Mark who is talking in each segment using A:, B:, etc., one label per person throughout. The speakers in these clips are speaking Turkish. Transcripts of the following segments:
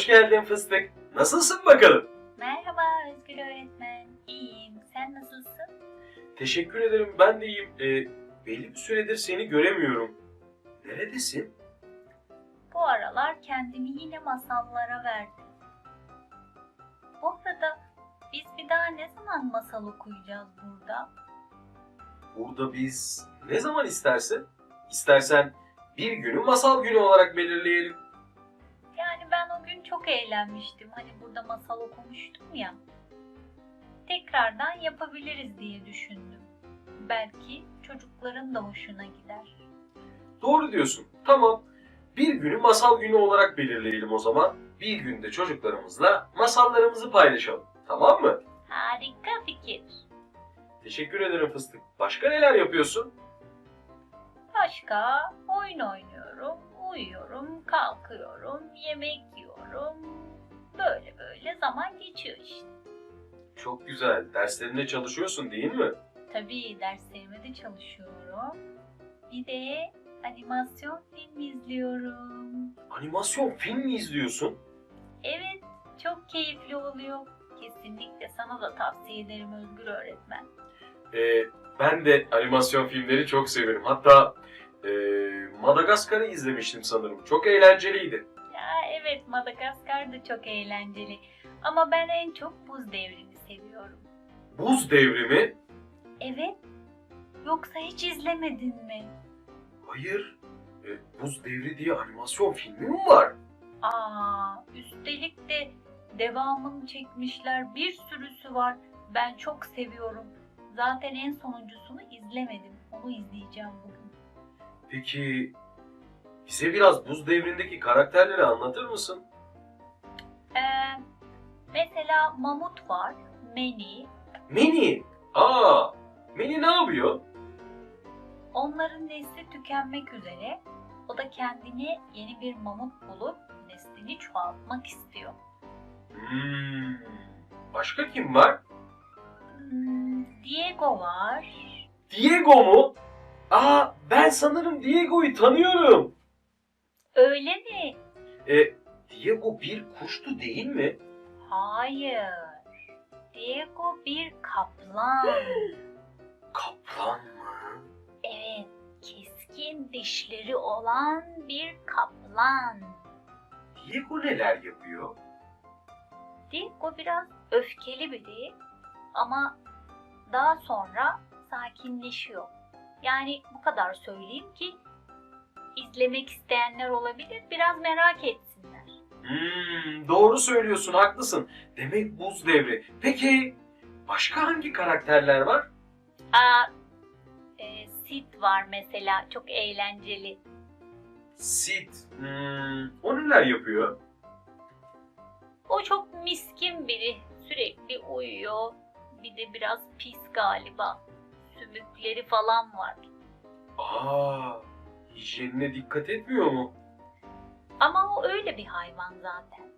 A: Hoş geldin fıstık. Nasılsın bakalım?
B: Merhaba Özgür öğretmen. İyiyim. Sen nasılsın?
A: Teşekkür ederim ben de iyiyim. Ee, belli bir süredir seni göremiyorum. Neredesin?
B: Bu aralar kendimi yine masallara verdim. Bu arada biz bir daha ne zaman masal okuyacağız burada?
A: Burada biz ne zaman istersen. İstersen bir günü masal günü olarak belirleyelim.
B: Ben o gün çok eğlenmiştim. Hani burada masal okumuştum ya. Tekrardan yapabiliriz diye düşündüm. Belki çocukların da hoşuna gider.
A: Doğru diyorsun. Tamam. Bir günü masal günü olarak belirleyelim o zaman. Bir günde çocuklarımızla masallarımızı paylaşalım. Tamam mı?
B: Harika fikir.
A: Teşekkür ederim fıstık. Başka neler yapıyorsun?
B: Başka oyun oynuyorum, uyuyorum, kalkıyorum, yemek yiyorum. Böyle böyle zaman geçiyor işte.
A: Çok güzel. Derslerinde çalışıyorsun değil mi?
B: Tabii derslerime de çalışıyorum. Bir de animasyon film izliyorum.
A: Animasyon film mi izliyorsun?
B: Evet, çok keyifli oluyor. Kesinlikle sana da tavsiye ederim Özgür öğretmen.
A: Ee, ben de animasyon filmleri çok severim. Hatta e, Madagaskar'ı izlemiştim sanırım. Çok eğlenceliydi.
B: Ya evet Madagaskar da çok eğlenceli. Ama ben en çok buz devrini seviyorum.
A: Buz Devrimi?
B: Evet. Yoksa hiç izlemedin mi?
A: Hayır. E, Buz Devri diye animasyon filmi mi var?
B: Aa, üstelik de devamını çekmişler. Bir sürüsü var. Ben çok seviyorum. Zaten en sonuncusunu izlemedim. Onu izleyeceğim bugün.
A: Peki bize biraz Buz Devri'ndeki karakterleri anlatır mısın?
B: Ee, mesela Mamut var. Meni.
A: Mini. Aa, Mini ne yapıyor?
B: Onların nesli tükenmek üzere. O da kendine yeni bir mamut bulup neslini çoğaltmak istiyor.
A: Hmm, başka kim var?
B: Hmm, Diego var.
A: Diego mu? Aa, ben sanırım Diego'yu tanıyorum.
B: Öyle mi?
A: E, Diego bir kuştu değil mi?
B: Hayır. Diego bir kaplan.
A: Kaplan mı?
B: Evet, keskin dişleri olan bir kaplan.
A: Diego neler yapıyor?
B: Diego biraz öfkeli biri ama daha sonra sakinleşiyor. Yani bu kadar söyleyeyim ki izlemek isteyenler olabilir, biraz merak etsinler.
A: Hmm, doğru söylüyorsun, haklısın. Demek buz devri. Peki başka hangi karakterler var?
B: Aa, e, Sid var mesela, çok eğlenceli.
A: Sid. Hmm, o neler yapıyor?
B: O çok miskin biri. Sürekli uyuyor. Bir de biraz pis galiba. Sümükleri falan var.
A: Aa, hijyenine dikkat etmiyor mu?
B: Ama o öyle bir hayvan zaten.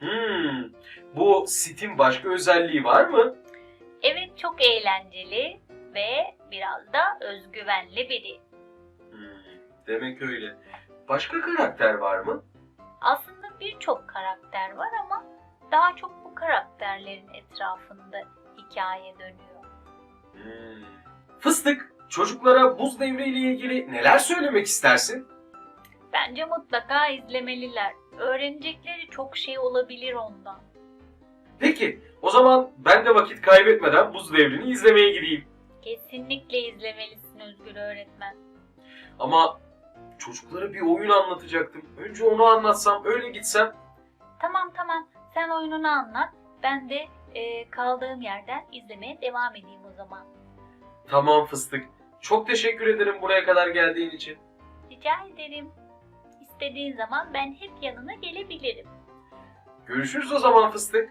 A: Hmm, bu Sid'in başka özelliği var mı?
B: Evet çok eğlenceli ve biraz da özgüvenli biri.
A: Hmm, demek öyle. Başka karakter var mı?
B: Aslında birçok karakter var ama daha çok bu karakterlerin etrafında hikaye dönüyor.
A: Hmm. Fıstık, çocuklara buz devriyle ilgili neler söylemek istersin?
B: Bence mutlaka izlemeliler. Öğrenecekleri çok şey olabilir ondan.
A: Peki, o zaman ben de vakit kaybetmeden buz devrini izlemeye gideyim.
B: Kesinlikle izlemelisin Özgür öğretmen.
A: Ama çocuklara bir oyun anlatacaktım. Önce onu anlatsam, öyle gitsem.
B: Tamam tamam sen oyununu anlat. Ben de e, kaldığım yerden izlemeye devam edeyim o zaman.
A: Tamam fıstık. Çok teşekkür ederim buraya kadar geldiğin için.
B: Rica ederim. İstediğin zaman ben hep yanına gelebilirim.
A: Görüşürüz o zaman fıstık.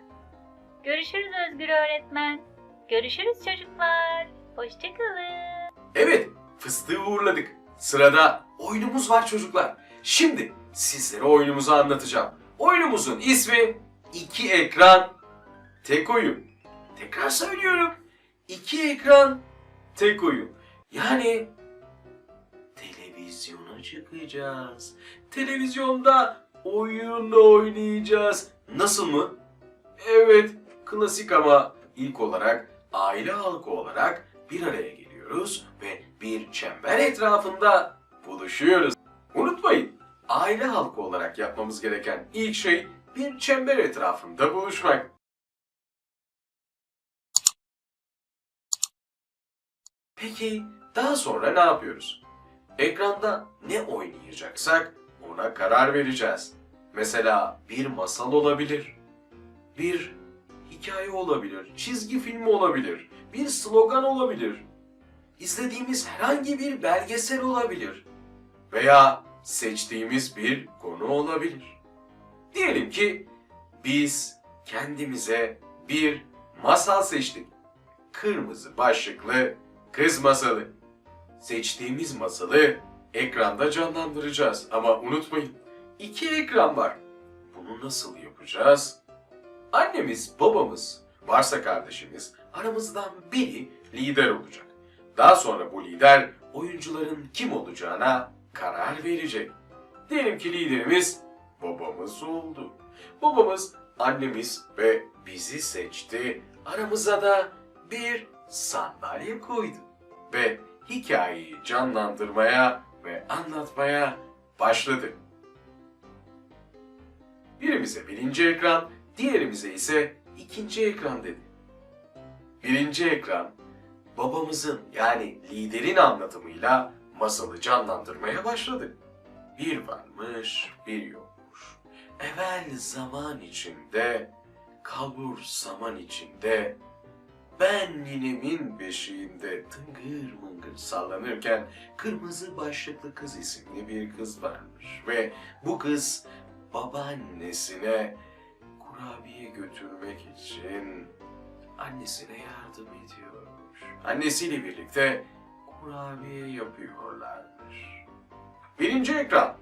B: Görüşürüz Özgür öğretmen. Görüşürüz çocuklar. Hoşçakalın.
A: Evet, fıstığı uğurladık. Sırada oyunumuz var çocuklar. Şimdi sizlere oyunumuzu anlatacağım. Oyunumuzun ismi iki ekran tek oyun. Tekrar söylüyorum. İki ekran tek oyun. Yani televizyona çıkacağız. Televizyonda oyun oynayacağız. Nasıl mı? Evet, klasik ama ilk olarak aile halkı olarak bir araya geliyoruz ve bir çember etrafında buluşuyoruz. Unutmayın, aile halkı olarak yapmamız gereken ilk şey bir çember etrafında buluşmak. Peki daha sonra ne yapıyoruz? Ekranda ne oynayacaksak ona karar vereceğiz. Mesela bir masal olabilir, bir hikaye olabilir, çizgi filmi olabilir, bir slogan olabilir, izlediğimiz herhangi bir belgesel olabilir veya seçtiğimiz bir konu olabilir. Diyelim ki biz kendimize bir masal seçtik. Kırmızı başlıklı kız masalı. Seçtiğimiz masalı ekranda canlandıracağız ama unutmayın iki ekran var. Bunu nasıl yapacağız? Annemiz, babamız, varsa kardeşimiz aramızdan biri lider olacak. Daha sonra bu lider oyuncuların kim olacağına karar verecek. Diyelim ki liderimiz babamız oldu. Babamız, annemiz ve bizi seçti. Aramıza da bir sandalye koydu. Ve hikayeyi canlandırmaya ve anlatmaya başladı. Birimize birinci ekran, diğerimize ise ikinci ekran dedi. Birinci ekran, babamızın yani liderin anlatımıyla masalı canlandırmaya başladı. Bir varmış, bir yokmuş. Evvel zaman içinde, kalbur zaman içinde, ben ninemin beşiğinde tıngır mıngır sallanırken kırmızı başlıklı kız isimli bir kız varmış. Ve bu kız babaannesine kurabiye götürmek için annesine yardım ediyormuş. Annesiyle birlikte kurabiye yapıyorlarmış. Birinci ekran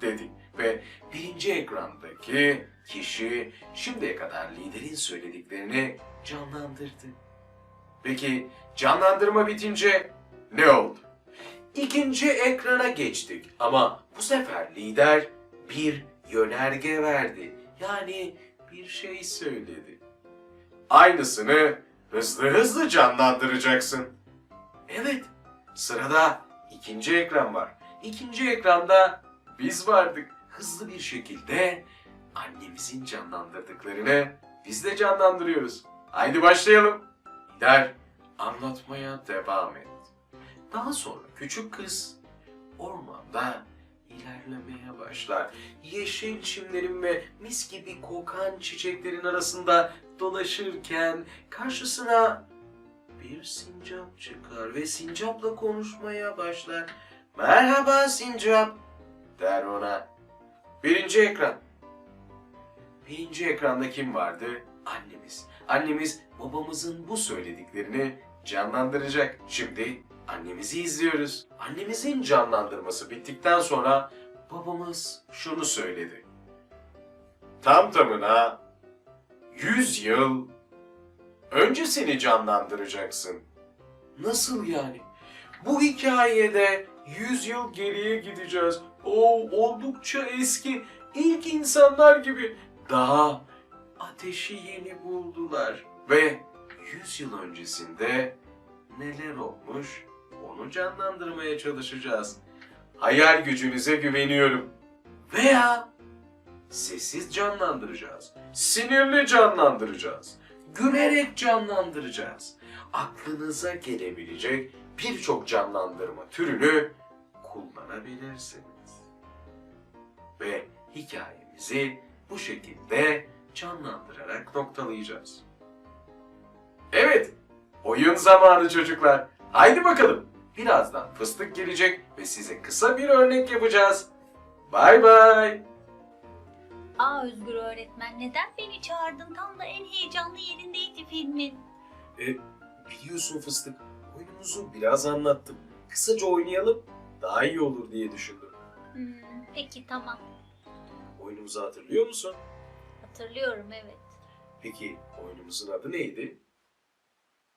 A: dedi ve birinci ekrandaki kişi şimdiye kadar liderin söylediklerini canlandırdı. Peki canlandırma bitince ne oldu? İkinci ekrana geçtik ama bu sefer lider bir yönerge verdi. Yani bir şey söyledi. Aynısını hızlı hızlı canlandıracaksın. Evet, sırada ikinci ekran var. İkinci ekranda biz vardık. Hızlı bir şekilde annemizin canlandırdıklarını biz de canlandırıyoruz. Haydi başlayalım. Lider anlatmaya devam et. Daha sonra küçük kız ormanda ilerlemeye başlar. Yeşil çimlerin ve mis gibi kokan çiçeklerin arasında dolaşırken karşısına bir sincap çıkar ve sincapla konuşmaya başlar. Merhaba sincap der ona. Birinci ekran. Birinci ekranda kim vardı? Annemiz. Annemiz babamızın bu söylediklerini canlandıracak. Şimdi annemizi izliyoruz. Annemizin canlandırması bittikten sonra babamız şunu söyledi. Tam tamına 100 yıl öncesini canlandıracaksın. Nasıl yani? Bu hikayede 100 yıl geriye gideceğiz. O oldukça eski ilk insanlar gibi daha ateşi yeni buldular ve 100 yıl öncesinde neler olmuş onu canlandırmaya çalışacağız. Hayal gücünüze güveniyorum. Veya sessiz canlandıracağız. Sinirli canlandıracağız. Gülerek canlandıracağız. Aklınıza gelebilecek birçok canlandırma türünü kullanabilirsiniz. Ve hikayemizi bu şekilde canlandırarak noktalayacağız. Evet, oyun zamanı çocuklar. Haydi bakalım. Birazdan fıstık gelecek ve size kısa bir örnek yapacağız. Bay bay.
B: Aa Özgür öğretmen neden beni çağırdın? Tam da en heyecanlı yerindeydi filmin.
A: E, biliyorsun fıstık, oyunumuzu biraz anlattım. Kısaca oynayalım, daha iyi olur diye düşündüm.
B: Hmm, peki tamam.
A: Oyunumuzu hatırlıyor musun?
B: Hatırlıyorum evet.
A: Peki oyunumuzun adı neydi?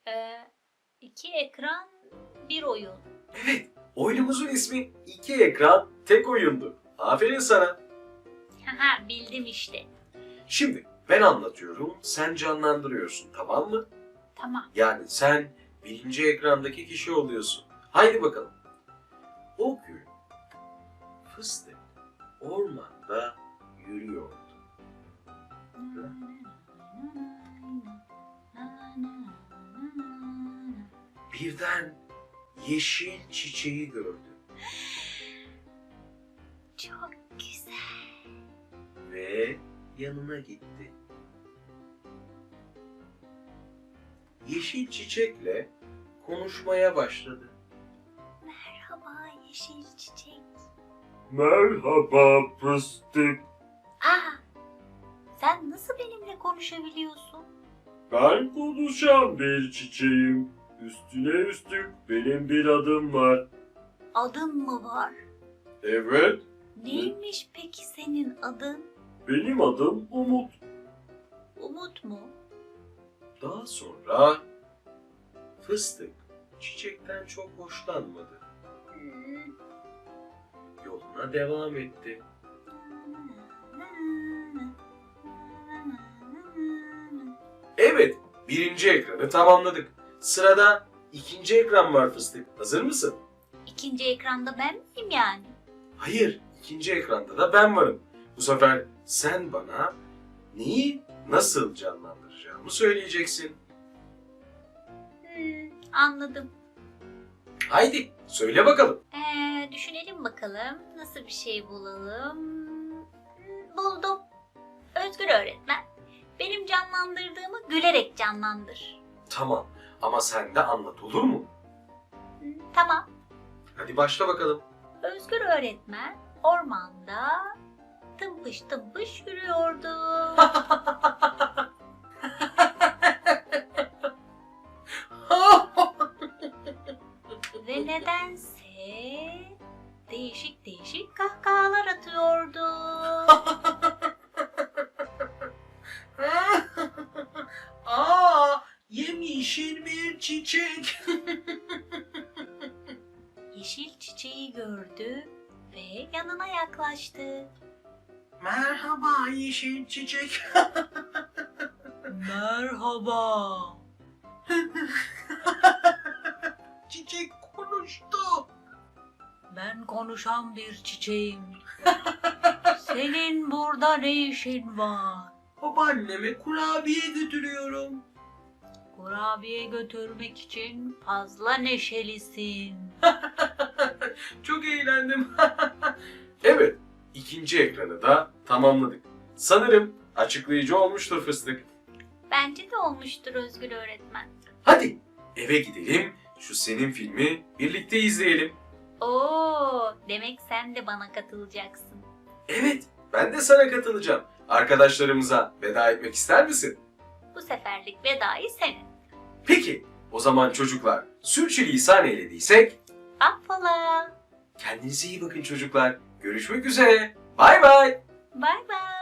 B: Ee, iki ekran bir oyun.
A: Evet, oyunumuzun ismi iki ekran tek oyundu. Aferin sana.
B: Haha bildim işte.
A: Şimdi ben anlatıyorum, sen canlandırıyorsun tamam mı?
B: Tamam.
A: Yani sen birinci ekrandaki kişi oluyorsun. Haydi bakalım. O gün fıstık ormanda yürüyordu. Birden yeşil çiçeği gördü
B: Çok güzel.
A: ve yanına gitti. Yeşil çiçekle konuşmaya başladı.
B: Merhaba yeşil çiçek.
C: Merhaba fıstık.
B: Nasıl benimle konuşabiliyorsun?
C: Ben konuşan bir çiçeğim. Üstüne üstlük benim bir adım var.
B: Adın mı var?
C: Evet,
B: Neymiş peki senin adın?
C: benim adım Umut.
B: Umut mu?
A: Daha sonra fıstık çiçekten çok hoşlanmadı.
B: Hmm.
A: Yoluna devam etti. Evet, birinci ekranı tamamladık. Sırada ikinci ekran var fıstık. Hazır mısın?
B: İkinci ekranda ben miyim yani?
A: Hayır, ikinci ekranda da ben varım. Bu sefer sen bana neyi nasıl canlandıracağımı söyleyeceksin.
B: Hmm, anladım.
A: Haydi söyle bakalım.
B: Ee, düşünelim bakalım. Nasıl bir şey bulalım? Hmm, buldum. Özgür öğretmen. Benim canlandırdığımı gülerek canlandır.
A: Tamam ama sen de anlat olur mu?
B: Tamam.
A: Hadi başla bakalım.
B: Özgür öğretmen ormanda tımpış tımpış yürüyordu. Yeşil çiçeği gördü ve yanına yaklaştı.
A: Merhaba yeşil çiçek.
B: Merhaba.
A: çiçek konuştu.
B: Ben konuşan bir çiçeğim. Senin burada ne işin var?
A: Babaanneme kurabiye götürüyorum.
B: Kurabiye götürmek için fazla neşelisin.
A: Çok eğlendim. evet, ikinci ekranı da tamamladık. Sanırım açıklayıcı olmuştur fıstık.
B: Bence de olmuştur Özgür öğretmen.
A: Hadi eve gidelim, şu senin filmi birlikte izleyelim.
B: Oo, demek sen de bana katılacaksın.
A: Evet, ben de sana katılacağım. Arkadaşlarımıza veda etmek ister misin?
B: Bu seferlik vedayı senin.
A: Peki, o zaman çocuklar sürçülisan eylediysek
B: Affola.
A: kendinize iyi bakın çocuklar. Görüşmek üzere. Bay bay.
B: Bay bay.